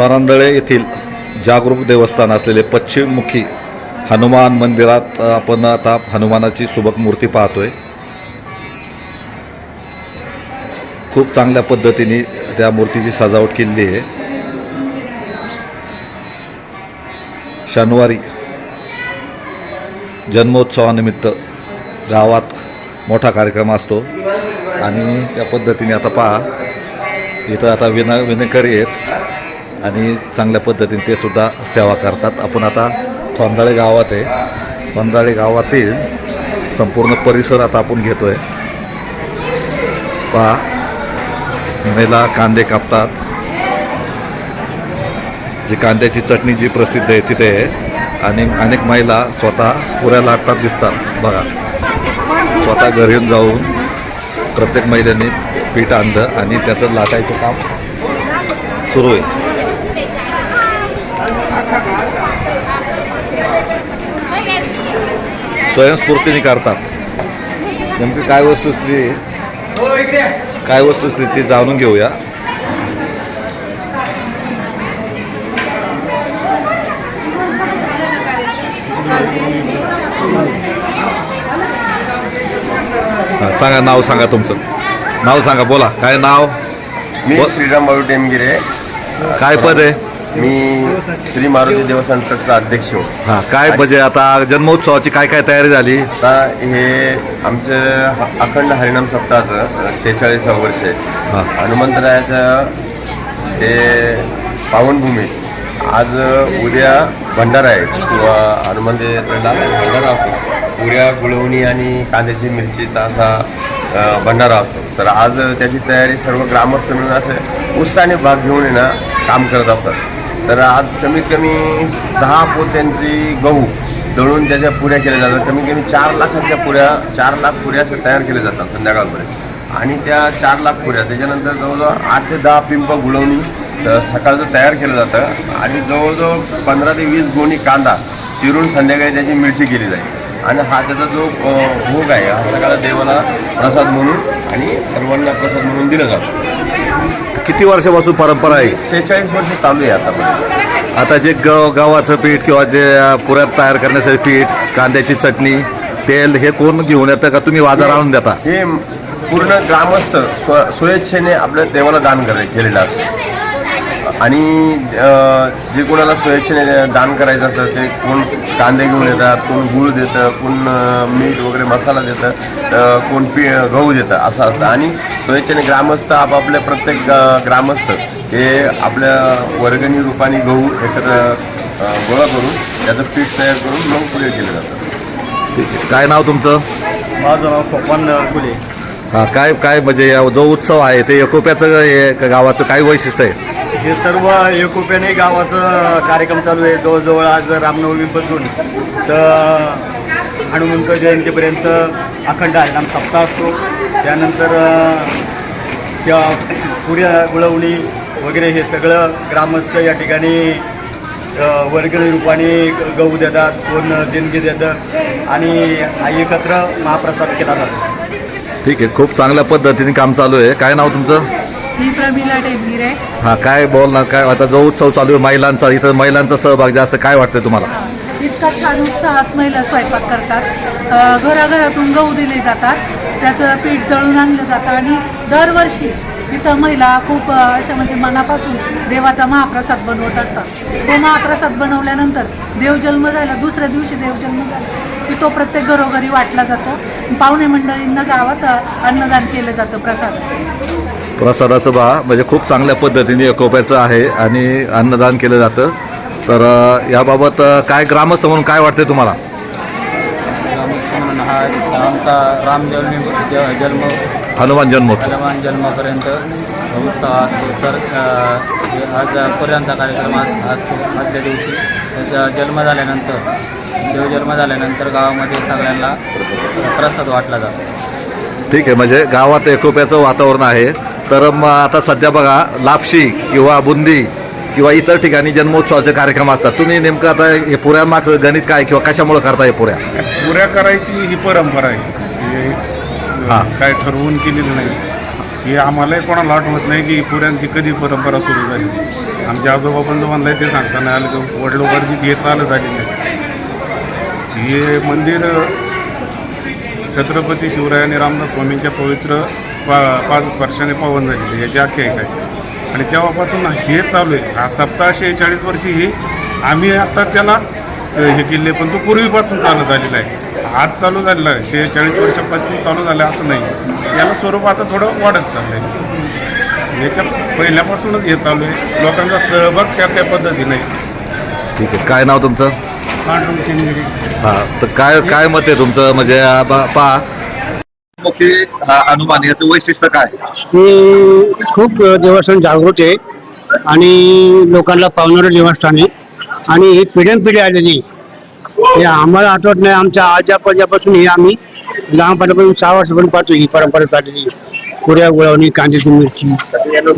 थोरांदळे येथील जागरूक देवस्थान असलेले पश्चिममुखी हनुमान मंदिरात आपण आता हनुमानाची सुबक मूर्ती पाहतोय. खूप चांगल्या पद्धतीने त्या मूर्तीची सजावट केलेली आहे. शनिवारी जन्मोत्सवानिमित्त गावात मोठा कार्यक्रम असतो आणि त्या पद्धतीने आता पहा इथं आता विना विनेकरी आहेत. आणि चांगल्या पद्धतीने ते सुद्धा सेवा करतात. आपण आता थोंदाळे गावात आहे. थोंदाळे गावातील संपूर्ण परिसर आता आपण घेतो आहे पहा. महिला कांदे कापतात. जी कांद्याची चटणी जी प्रसिद्ध आहे तिथे आहे. आणि अनेक महिला स्वतः पुऱ्या लाटतात दिसतात. बघा. स्वतः घरी येऊन जाऊन प्रत्येक महिलेने पीठ आणलं आणि त्याचं लाटायचं काम सुरू आहे. स्वयंस्फूर्तीने करतात. नेमकी काय वस्तुस्थिती? काय वस्तुस्थिती जाणून घेऊया. सांगा नाव सांगा तुमचं. नाव सांगा बोला. काय नाव? मी श्रीराम बाबू टेमगिरे. काय पद आहे? मी श्री मारुती देवस्थान ट्रस्टचा अध्यक्ष. हा काय म्हणजे आता जन्मोत्सवाची काय काय तयारी झाली? आता हे आमचं ह- अखंड हरिनाम सप्ताहाचं शेहेचाळीसावं वर्ष हा. आहे हनुमंतरायाचं हे पावनभूमी. आज उद्या भंडारा आहे. किंवा हनुमंत यात्रेला भंडारा असतो. पुऱ्या गुळवणी आणि कांद्याची मिरचीचा असा अ, भंडारा असतो. तर आज त्याची तयारी सर्व ग्रामस्थ मिळून असे उत्साहाने भाग घेऊन आहे ना काम करत असतात. तर आज कमीत कमी दहा पोत्यांची गहू दळून त्याच्या पुऱ्या केल्या जातात. कमीत कमी चार लाखाच्या पुऱ्या चार लाख पुऱ्या अशा तयार केल्या जातात संध्याकाळपर्यंत. आणि त्या चार लाख पुऱ्या त्याच्यानंतर जवळजवळ आठ ते दहा पिंप गुळवणी सकाळचं तयार केलं जातं. आणि जवळजवळ पंधरा ते वीस गोणी कांदा चिरून संध्याकाळी त्याची मिरची केली जाईल. आणि हा त्याचा जो भोग आहे हा सगळा देवाला प्रसाद म्हणून आणि सर्वांना प्रसाद म्हणून दिला जातो. किती वर्षापासून परंपरा आहे? शेहेचाळीस वर्ष चालू आहे आतापर्यंत आता जे गव गव्हाचं पीठ किंवा जे पुऱ्यात तयार करण्यासाठी पीठ कांद्याची चटणी तेल हे कोण घेऊन येतं का तुम्ही बाजार आणून देता? हे पूर्ण ग्रामस्थ स्व स्वेच्छेने आपल्या देवाला दान करे केलेलं असतं. आणि जे कोणाला स्वेच्छेने दान करायचं असतं ते कोण कांदे घेऊन येतात कोण गूळ देतं कोण मीठ वगैरे मसाला देतं कोण पी गहू देतं असं असतं. आणि स्वेच्छेने ग्रामस्थ आपापल्या प्रत्येक ग- ग्रामस्थ हे आपल्या वर्गणी रूपाने गहू एकत्र गोळा करून त्याचं पीठ तयार करून मग पुढे केलं जातं. ठीक आहे. काय नाव तुमचं? माझं नाव सोपान गुले हा काय काय म्हणजे या जो उत्सव आहे ते एकोप्याचं हे गावाचं काय वैशिष्ट्य आहे? हे सर्व एकोप्याने गावाचं कार्यक्रम चालू आहे. जवळजवळ आज रामनवमीपासून तर हनुमंत जयंतीपर्यंत अखंड हरिनाम सप्ताह असतो. त्यानंतर त्या पुऱ्या गुळवणी वगैरे हे सगळं ग्रामस्थ या ठिकाणी वर्गणी रूपाने ग- गहू देतात कोण देणगी देतं आणि एकत्र महाप्रसाद केला जातो. ठीक आहे खूप चांगल्या पद्धतीने काम चालू आहे. काय नाव तुमचं? मी प्रमिला टेंबिरे हा काय बोलणार काय आता जो उत्सव चालू आहे महिलांचा इथं महिलांचा सहभाग जास्त काय वाटतं तुम्हाला? इतका छान उत्साहात महिला स्वयंपाक करतात. अ, घराघरातून गहू दिले जातात त्याचं पीठ दळून आणलं जातं आणि दरवर्षी इथं महिला खूप अ, अशा म्हणजे मनापासून देवाचा महाप्रसाद बनवत असतात. तो महाप्रसाद बनवल्यानंतर देवजन्म झाला दुसऱ्या दिवशी देवजन्म झाला. की तो प्रत्येक घरोघरी वाटला जातो. पाहुणे मंडळींना गावात अ, अन्नदान केलं जातं प्रसादाचं प्रसादाचं बा म्हणजे खूप चांगल्या पद्धतीने एकोप्याचं आहे आणि अन्नदान केलं जातं. तर याबाबत काय ग्रामस्थ म्हणून काय वाटते तुम्हाला? ग्रामस्थ म्हणून हा आमचा राम जन्मी जन्म हनुमान जन्मोत्सव हनुमान जन्मापर्यंत असतो. सर अ, आज पर्यंतचा कार्यक्रम आज असतो आजच्या दिवशी. त्याचा जन्म झाल्यानंतर देवजन्म झाल्यानंतर गावामध्ये सगळ्यांना प्रसाद वाटला जातो. ठीक आहे म्हणजे गावात एकोप्याचं वातावरण आहे. तर मग आता सध्या बघा लापशी किंवा बुंदी किंवा इतर ठिकाणी जन्मोत्सवाचे कार्यक्रम असतात. तुम्ही नेमकं आता हे पुऱ्या माग गणित काय किंवा कशामुळे करता हे पुऱ्या? पुऱ्या करायची ही परंपरा आहे. हे हा. काय ठरवून केलेलं नाही. की आम्हालाही कोणाला आठवत नाही की पुऱ्यांची कधी परंपरा सुरू झाली. आमच्या आजोबा पण म्हणलाय ते सांगता नाही आलं की वडलोबारची हे चालत आली नाही हे मंदिर छत्रपती शिवराय आणि रामदास स्वामींच्या पवित्र पा पाच स्पर्शाने पावन झालेली याची आख्यायिका आहे. आणि तेव्हापासून हे चालू आहे. हा सप्ताह शेहेचाळीस वर्षी ही आम्ही आता त्याला हे केले पण तो पूर्वीपासून चालत आलेला आहे. आज चालू झालेला आहे. शेहेचाळीस वर्षापासून चालू झालं असं नाही. याला स्वरूप आता थोडं वाढत चाललं आहे याच्या पहिल्यापासूनच हे चालू आहे. लोकांचा सहभाग त्या त्या पद्धतीने ठीक आहे. काय नाव तुमचं? हा तर काय काय मत आहे तुमचं? म्हणजे पहा अनुमान याचं वैशिष्ट्य काय? हे खूप देवस्थान जागृत आहे आणि लोकांना पावणारं देवस्थान आहे. आणि ही पिढ्यानपिढी आलेली आहे. हे आम्हाला आठवत नाही आमच्या आजा हे आम्ही लहानपणापासून सहा वर्षापर्यंत पाहतो ही परंपरा चाललेली पुऱ्या गुळवणी कांद्याची मिरची.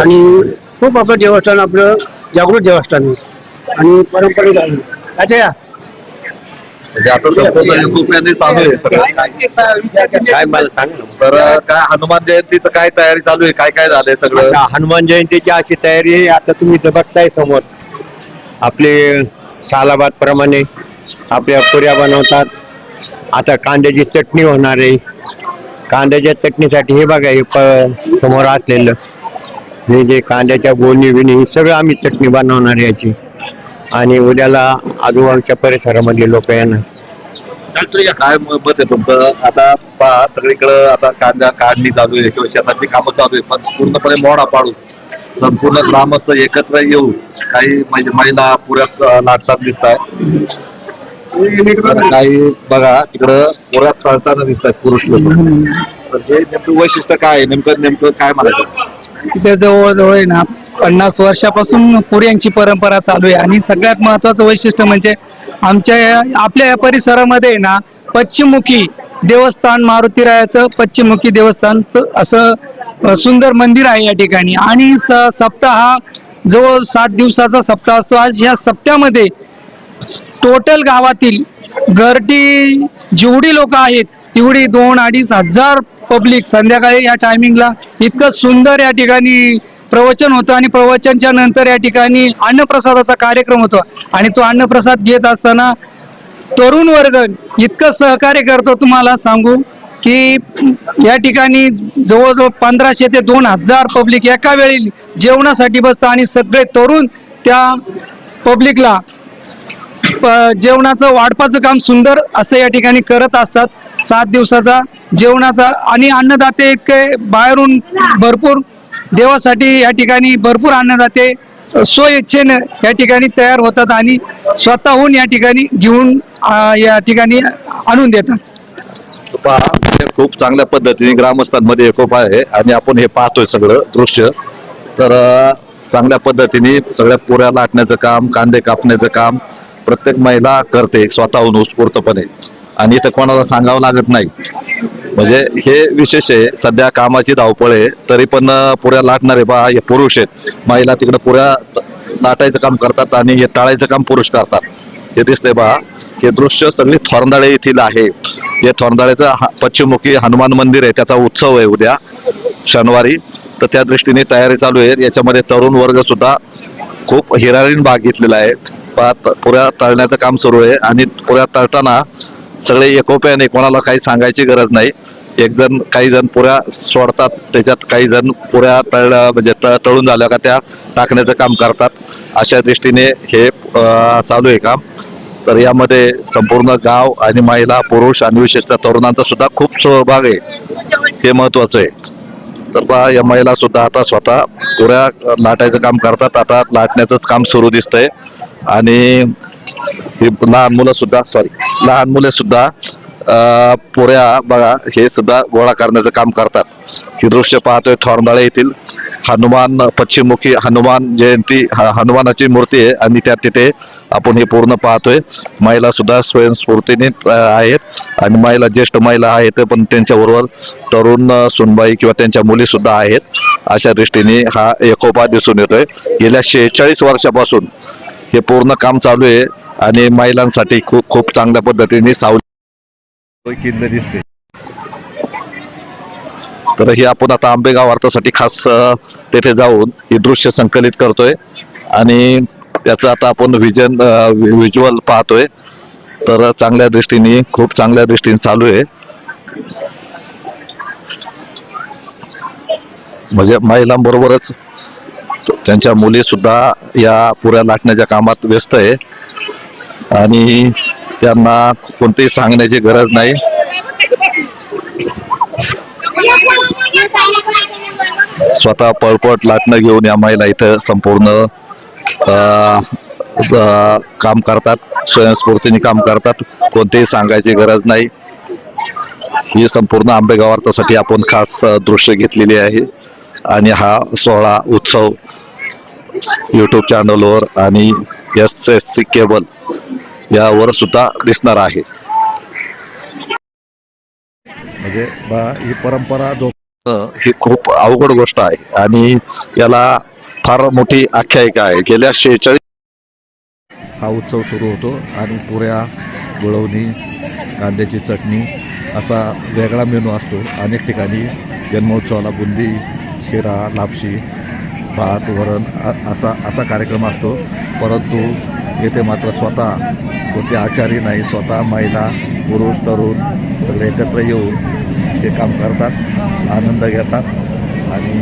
आणि खूप आपलं देवस्थान आपलं जागृत देवस्थान आहे. आणि परंपरा आहे अच्छा या. म्हणजे आता संपूर्ण युकोपियाने चालू आहे सगळं. काय मला सांग ना. तर काय हनुमान जयंतीचं काय तयारी चालू आहे? काय काय झालंय सगळं? आता हनुमान जयंतीची अशी तयारी आहे आता तुम्ही इथं बघताय समोर. आपले सालाबाद प्रमाणे आपल्या पुऱ्या बनवतात. आता कांद्याची चटणी होणार आहे. कांद्याच्या चटणीसाठी हे बघा हे प समोर असलेलं. हे जे कांद्याच्या गोणी बिणी हे सगळं आम्ही चटणी बनवणार आहे याची. आणि उद्याला आजूबाजूच्या परिसरामध्ये लोक येणार. काय मत आहे तुमचं? आता पहा सगळीकडं आता कांदा काढणी चालू आहे किंवा शेतातली कामं चालू आहे पण पूर्णपणे मोडा पाडून संपूर्ण ग्रामस्थ एकत्र येऊन काही म्हणजे महिला पुऱ्यात नाटकात दिसत आहे काही बघा तिकडं पुऱ्यात चालताना दिसत आहेत पुरुष लोक. हे नेमकं वैशिष्ट्य काय आहे? नेमकं नेमकं काय म्हणायचं? तिथे जवळजवळ आहे ना पन्नास वर्षापासून पुऱ्यांची परंपरा चालू आहे. आणि सगळ्यात महत्वाचं वैशिष्ट्य म्हणजे आमच्या आपल्या या परिसरामध्ये आहे ना पश्चिममुखी देवस्थान मारुतीरायाचं पश्चिममुखी देवस्थानचं असं सुंदर मंदिर आहे या ठिकाणी. आणि स सप्ताह हा जवळ सात दिवसाचा सप्ताह असतो. आज ह्या सप्त्यामध्ये टोटल गावातील घरटी जेवढी लोक आहेत तेवढी दोन अडीच हजार पब्लिक संध्याकाळी या टायमिंगला इतकं सुंदर या ठिकाणी प्रवचन होतं आणि प्रवचनच्या नंतर या ठिकाणी अन्नप्रसादाचा कार्यक्रम होतो. आणि तो अन्नप्रसाद घेत असताना तरुण वर्ग इतकं सहकार्य करतो तुम्हाला सांगू की या ठिकाणी जवळजवळ पंधराशे ते दोन हजार पब्लिक एका वेळी जेवणासाठी बसतं आणि सगळे तरुण त्या पब्लिकला प- जेवणाचं वाढपाचं काम सुंदर असं या ठिकाणी करत असतात. सात दिवसाचा जेवणाचा आणि अन्नदाते इतके बाहेरून भरपूर देवासाठी या ठिकाणी भरपूर अन्नदाते जाते स्वइच्छेने या ठिकाणी तयार होतात आणि स्वतःहून या ठिकाणी घेऊन या ठिकाणी आणून देतात. खूप चांगल्या पद्धतीने ग्रामस्थांमध्ये एकोपा आहे आणि आपण हे पाहतोय सगळं दृश्य. तर चांगल्या पद्धतीने सगळ्या पुऱ्या लाटण्याचं काम कांदे कापण्याचं काम प्रत्येक महिला करते स्वतःहून उत्स्फूर्तपणे आणि इथं कोणाला सांगावं लागत नाही. म्हणजे हे विशेष आहे सध्या कामाची धावपळ आहे तरी पण पुऱ्या लाटणारे बा हे पुरुष आहेत. महिला तिकडे पुऱ्या लाटायचं काम करतात आणि हे टाळायचं काम पुरुष करतात. हे दिसतंय बा हे दृश्य सगळी थोरंदाळे येथील आहे. हे थोरंदाळेचं पश्चिममुखी हनुमान मंदिर आहे त्याचा उत्सव आहे उद्या शनिवारी. तर त्या दृष्टीने तयारी चालू आहे. याच्यामध्ये तरुण वर्ग सुद्धा खूप हिरारीन भाग घेतलेला आहे. पुऱ्या तळण्याचं काम सुरू आहे आणि पुऱ्या तळताना सगळे एकोप्याने कोणाला काही सांगायची गरज नाही. एक जण काही जण पुऱ्या सोडतात त्याच्यात काही जण पुऱ्या तळ म्हणजे तळून झाल्या का त्या टाकण्याचं काम करतात. अशा दृष्टीने हे चालू आहे काम. तर यामध्ये संपूर्ण गाव आणि महिला पुरुष आणि विशेषतः तरुणांचा सुद्धा खूप सहभाग आहे. हे महत्वाचं आहे. तर बा या महिला सुद्धा आता स्वतः पुऱ्या लाटायचं काम करतात. आता लाटण्याचंच काम सुरू दिसतंय. आणि ही लहान मुलं सुद्धा सॉरी लहान मुले सुद्धा पोऱ्या पुऱ्या बघा हे सुद्धा गोळा करण्याचं काम करतात. हे दृश्य पाहतोय थोरंदाळे येथील हनुमान पश्चिममुखी हनुमान जयंती ह- हनुमानाची मूर्ती आहे. आणि त्या तिथे आपण हे पूर्ण पाहतोय. महिला सुद्धा स्वयंस्फूर्तीने आहेत. आणि महिला ज्येष्ठ महिला आहेत पण त्यांच्याबरोबर तरुण सुनबाई किंवा त्यांच्या मुली सुद्धा आहेत. अशा दृष्टीने हा एकोपा दिसून येतोय. गेल्या शेहेचाळीस वर्षापासून हे पूर्ण काम चालू आहे. आणि महिलांसाठी खूप खूप चांगल्या पद्धतीने सावली किल्ल दिसते. तर हे आपण आता आंबेगाव वार्तासाठी खास तेथे जाऊन हे दृश्य संकलित करतोय. आणि त्याचं आता आपण विजन व्हिज्युअल पाहतोय. तर चांगल्या दृष्टीने खूप चांगल्या दृष्टीने चालू आहे. म्हणजे महिलांबरोबरच त्यांच्या मुली सुद्धा या पुऱ्या लाटण्याच्या कामात व्यस्त आहे. आणि त्यांना कोणतेही सांगण्याची गरज नाही. स्वतः पळपट लाटणं घेऊन या महिला इथं संपूर्ण काम करतात स्वयंस्फूर्तीने काम करतात कोणतेही सांगायची गरज नाही. ही संपूर्ण आंबेगाव वार्तासाठी आपण खास दृश्य घेतलेली आहे. आणि हा सोहळा उत्सव यूट्यूब चॅनलवर आणि एस एस सी केबल यावर सुद्धा दिसणार आहे. म्हणजे बा- ही परंपरा जो ही खूप अवघड गोष्ट आहे. आणि याला फार मोठी आख्यायिका आहे. गेल्या शेहेचाळीस हा उत्सव सुरू होतो आणि पुऱ्या गुळवणी कांद्याची चटणी असा वेगळा मेनू असतो. अनेक ठिकाणी जन्मोत्सवाला बुंदी शिरा लापशी भात वरण असा असा कार्यक्रम असतो. परंतु येथे मात्र स्वतः कोणते आचारी नाही स्वतः महिला पुरुष तरुण सगळे एकत्र येऊन हे काम करतात आनंद घेतात. आणि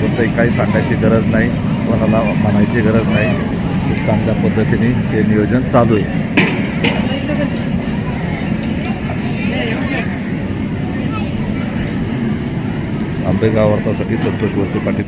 कोणतंही काही सांगायची गरज नाही कोणाला म्हणायची गरज नाही. खूप चांगल्या पद्धतीने हे नियोजन चालू आहे. आंबेगाव वार्तासाठी संतोष वरसे पाटील.